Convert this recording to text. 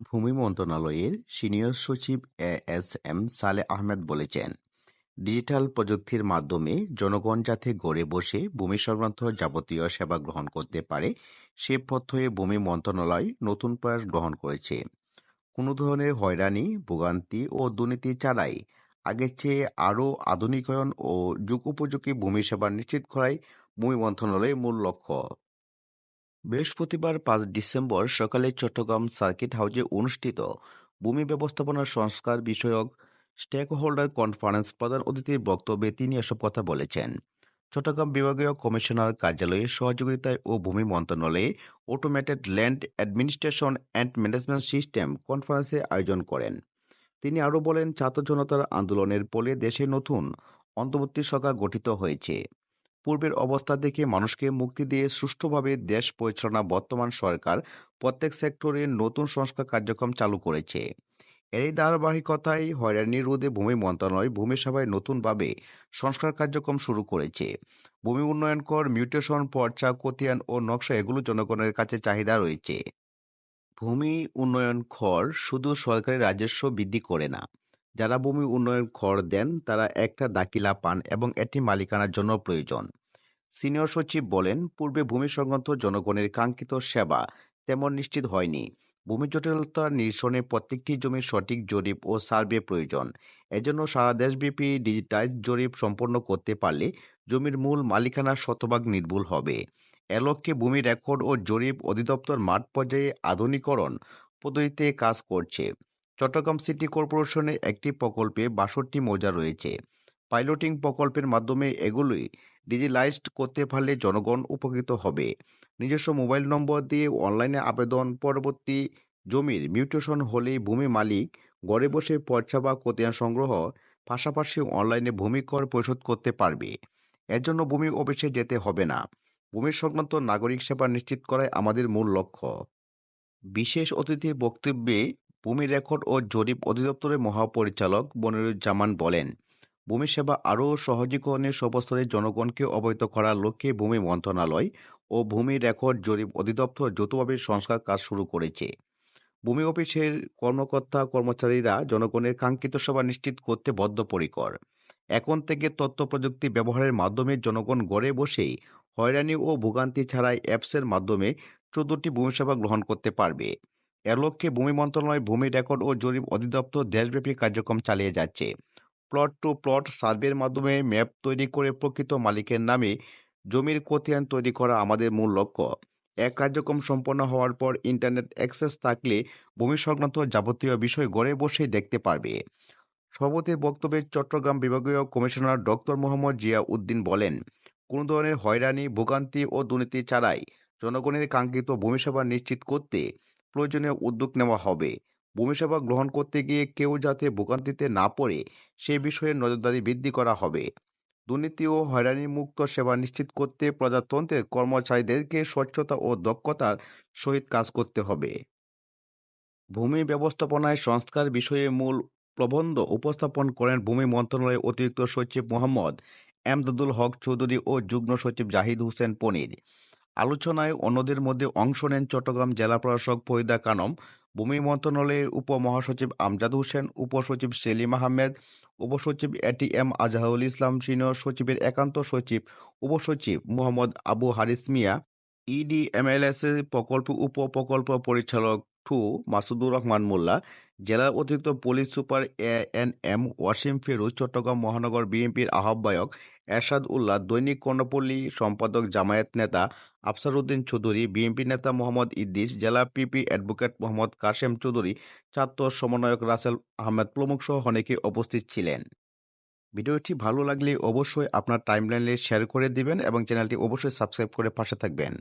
ভূমি মন্ত্রণালয়ের সিনিয়র সচিব এ এস এম সালে আহমেদ বলেছেন, ডিজিটাল প্রযুক্তির মাধ্যমে জনগণ যাতে ঘরে বসে ভূমি সংক্রান্ত যাবতীয় সেবা গ্রহণ করতে পারে, সে পথে ভূমি মন্ত্রণালয় নতুন প্রয়াস গ্রহণ করেছে। কোনো ধরনের হয়রানি, ভোগান্তি ও দুর্নীতি ছাড়াই আগের চেয়ে আরও আধুনিকায়ন ও যুগোপযোগী ভূমি সেবা নিশ্চিত করাই ভূমি মন্ত্রণালয়ের মূল লক্ষ্য। বৃহস্পতিবার পাঁচ ডিসেম্বর সকালে চট্টগ্রাম সার্কিট হাউসে অনুষ্ঠিত ভূমি ব্যবস্থাপনা সংস্কার বিষয়ক স্টেক হোল্ডার কনফারেন্স প্রধান অতিথির বক্তব্যে তিনি এসব কথা বলেছেন। চট্টগ্রাম বিভাগীয় কমিশনার কার্যালয়ে সহযোগিতায় ও ভূমি মন্ত্রণালয়ে automated land administration and management system কনফারেন্সে আয়োজন করেন। তিনি আরও বলেন, ছাত্র জনতার আন্দোলনের ফলে দেশে নতুন অন্তর্বর্তী সরকার গঠিত হয়েছে। পূর্বের অবস্থা থেকে মানুষকে মুক্তি দিয়ে সুষ্ঠুভাবে দেশ পরিচালনা বর্তমান সরকার প্রত্যেক সেক্টরে নতুন সংস্কার কার্যক্রম চালু করেছে। এরই ধারাবাহিকতায় হয়রানি রোধে ভূমি মন্ত্রণালয় ভূমি সেবায় নতুনভাবে সংস্কার কার্যক্রম শুরু করেছে। ভূমি উন্নয়ন কর মিউটেশন, পর্চা, কতিয়ান ও নকশা এগুলো জনগণের কাছে চাহিদা রয়েছে। ভূমি উন্নয়ন খর শুধু সরকারি রাজস্ব বৃদ্ধি করে না যারা ভূমি উন্নয়ন খর দেন, তারা একটা দাখিলা পান এবং এটি মালিকানার জন্য প্রয়োজন। সিনিয়র সচিব বলেন, পূর্বে ভূমি সংক্রান্ত জনগণের কাঙ্ক্ষিত সেবা তেমন নিশ্চিত হয়নি। ভূমি জটিলতা নিরসনে প্রত্যেকটি জমির সঠিক জরিপ ও সার্ভে প্রয়োজন। এজন্য সারা দেশব্যাপী ডিজিটাইজ জরিপ সম্পন্ন করতে পারলে জমির মূল মালিকানা শতভাগ নির্ভুল হবে। এ লক্ষ্যে ভূমি রেকর্ড ও জরিপ অধিদপ্তর মাঠ পর্যায়ে আধুনিকরণ পদ্ধতিতে কাজ করছে। চট্টগ্রাম সিটি কর্পোরেশনের একটি প্রকল্পে বাষট্টি মৌজা রয়েছে। পাইলটিং প্রকল্পের মাধ্যমে এগুলি ডিজিটালাইজড করতে পারলে জনগণ উপকৃত হবে। নিজস্ব মোবাইল নম্বর দিয়ে অনলাইনে আবেদন, পরবর্তী জমির মিউটেশন হলে ভূমি মালিক, ঘরে বসে পর্চা বা কোতিয়ান সংগ্রহ, পাশাপাশি অনলাইনে ভূমি কর পরিশোধ করতে পারবে। এর জন্য ভূমি অফিসে যেতে হবে না। ভূমি সংক্রান্ত নাগরিক সেবা নিশ্চিত করাই আমাদের মূল লক্ষ্য। বিশেষ অতিথির বক্তব্যে ভূমি রেকর্ড ও জরিপ অধিদপ্তরের মহাপরিচালক বনিরুজ্জামান বলেন, ভূমি সেবা আরও সহজীকরণের সবস্তরের জনগণকে অবহিত করার লক্ষ্যে ভূমি মন্ত্রণালয় ও ভূমি রেকর্ড জরিপ অধিদপ্তর যৌথভাবে সংস্কার কাজ শুরু করেছে। ভূমি অফিসের কর্মকর্তা কর্মচারীরা জনগণের কাঙ্ক্ষিত সেবা নিশ্চিত করতে বদ্ধপরিকর। এখন থেকে তথ্য প্রযুক্তি ব্যবহারের মাধ্যমে জনগণ গড়ে বসেই হয়রানি ও ভোগান্তি ছাড়াই অ্যাপসের মাধ্যমে চোদ্দটি ভূমি সেবা গ্রহণ করতে পারবে। এর লক্ষ্যে ভূমি মন্ত্রণালয়, ভূমি রেকর্ড ও জরিপ অধিদপ্তর দেশব্যাপী কার্যক্রম চালিয়ে যাচ্ছে। প্লট টু প্লট সার্ভের মাধ্যমে ম্যাপ তৈরি করে প্রকৃত মালিকের নামে জমির খতিয়ান তৈরি করা আমাদের মূল লক্ষ্য। এক কার্যক্রম সম্পন্ন হওয়ার পর ইন্টারনেট অ্যাক্সেস থাকলে ভূমি সংক্রান্ত যাবতীয় বিষয় ঘরে বসেই দেখতে পারবে। সভাপতির বক্তব্যে চট্টগ্রাম বিভাগীয় কমিশনার ডক্টর মোহাম্মদ জিয়া উদ্দিন বলেন, কোনো ধরনের হয়রানি, ভোগান্তি ও দুর্নীতি ছাড়াই জনগণের কাঙ্ক্ষিত ভূমি সেবা নিশ্চিত করতে প্রয়োজনীয় উদ্যোগ নেওয়া হবে। ভূমি সেবা গ্রহণ করতে গিয়ে কেউ যাতে ভোগান্তিতে না পড়ে, সে বিষয়ে নজরদারি বৃদ্ধি করা হবে। দুর্নীতি ও হয়রানিমুক্ত সেবা নিশ্চিত করতে প্রজাতন্ত্রের কর্মচারীদেরকে স্বচ্ছতা ও দক্ষতার সহিত কাজ করতে হবে। ভূমি ব্যবস্থাপনায় সংস্কার বিষয়ে মূল প্রবন্ধ উপস্থাপন করেন ভূমি মন্ত্রণালয়ের অতিরিক্ত সচিব মোহাম্মদ এমদাদুল হক চৌধুরী ও যুগ্ম সচিব জাহিদ হোসেন পনির। আলোচনায় অন্যদের মধ্যে অংশ নেন চট্টগ্রাম জেলা প্রশাসক ফরিদা কানম, ভূমি মন্ত্রণালয়ের উপমহাসচিব আমজাদ হোসেন, উপসচিব সেলিম আহমেদ, উপসচিব এটিএম আজহারুল ইসলাম সিনিয়র সচিবের একান্ত সচিব, উপসচিব মোহাম্মদ আবু হারিস মিয়া ইডি এমএলএস প্রকল্প উপ প্রকল্প পরিচালক টু মাসুদুর রহমান মোল্লা জেলার অতিরিক্ত police super A N M Wasim Feroz, Chattogram মহানগর বিএনপির আহ্বায়ক এরশাদ উল্লাহ, দৈনিক কর্ণপল্লী সম্পাদক জামায়াত নেতা আফসার উদ্দিন চৌধুরী, বিএনপি নেতা মোহাম্মদ ইদ্দিস জেলা পিপি অ্যাডভোকেট মোহাম্মদ কাশেম চৌধুরী, ছাত্র সমন্বয়ক রাসেল আহমেদ প্রমুখ সহ অনেকে উপস্থিত ছিলেন। ভিডিওটি ভালো লাগলে অবশ্যই আপনার টাইমলাইনে শেয়ার করে দিবেন এবং চ্যানেলটি অবশ্যই সাবস্ক্রাইব করে পাশে থাকবেন।